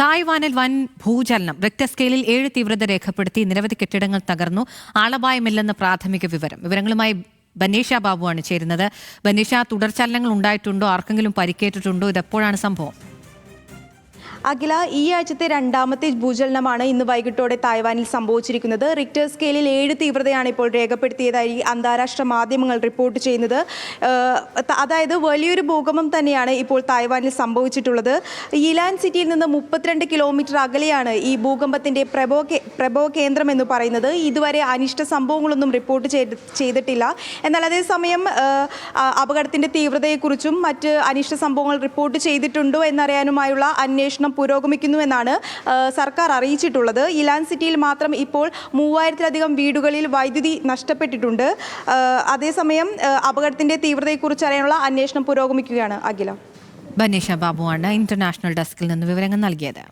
തായ്വാനിൽ വൻ ഭൂചലനം സ്കെയിലിൽ ഏഴ് തീവ്രത രേഖപ്പെടുത്തി നിരവധി കെട്ടിടങ്ങൾ തകർന്നു. ആളപായമില്ലെന്ന് പ്രാഥമിക വിവരം. വിവരങ്ങളുമായി ബനീഷ ബാബുവാണ് ചേരുന്നത്. ബനീഷ തുടർചലനങ്ങൾ ഉണ്ടായിട്ടുണ്ടോ? ആർക്കെങ്കിലും പരിക്കേറ്റിട്ടുണ്ടോ? ഇതെപ്പോഴാണ് സംഭവം? അഖില ഈ ആഴ്ചത്തെ രണ്ടാമത്തെ ഭൂചലനമാണ് ഇന്ന് വൈകിട്ടോടെ തായ്വാനിൽ സംഭവിച്ചിരിക്കുന്നത്. റിക്ടർ സ്കെയിലിൽ ഏഴ് തീവ്രതയാണ് ഇപ്പോൾ രേഖപ്പെടുത്തിയതായി അന്താരാഷ്ട്ര മാധ്യമങ്ങൾ റിപ്പോർട്ട് ചെയ്യുന്നത്. അതായത് വലിയൊരു ഭൂകമ്പം തന്നെയാണ് ഇപ്പോൾ തായ്വാനിൽ സംഭവിച്ചിട്ടുള്ളത്. ഇലാൻ സിറ്റിയിൽ നിന്ന് മുപ്പത്തിരണ്ട് കിലോമീറ്റർ അകലെയാണ് ഈ ഭൂകമ്പത്തിന്റെ പ്രഭോ പ്രഭോ കേന്ദ്രം എന്ന് പറയുന്നത്. ഇതുവരെ അനിഷ്ട സംഭവങ്ങളൊന്നും റിപ്പോർട്ട് ചെയ്തിട്ടില്ല. എന്നാൽ അതേസമയം അപകടത്തിന്റെ തീവ്രതയെക്കുറിച്ചും മറ്റ് അനിഷ്ട സംഭവങ്ങൾ റിപ്പോർട്ട് ചെയ്തിട്ടുണ്ടോ എന്നറിയാനുമായുള്ള അന്വേഷണം പുരോഗമിക്കുന്നുവെന്നാണ് എന്നാണ് സർക്കാർ അറിയിച്ചിട്ടുള്ളത്. ഇലാൻ സിറ്റിയിൽ മാത്രം ഇപ്പോൾ മൂവായിരത്തിലധികം വീടുകളിൽ വൈദ്യുതി നഷ്ടപ്പെട്ടിട്ടുണ്ട്. അതേസമയം അപകടത്തിന്റെ തീവ്രതയെക്കുറിച്ച് അറിയാനുള്ള അന്വേഷണം പുരോഗമിക്കുകയാണ് അഖില. ബനീഷ ബാബുവാണ് ഇന്റർനാഷണൽ ഡെസ്കിൽ നിന്ന് വിവരങ്ങൾ നൽകിയത്.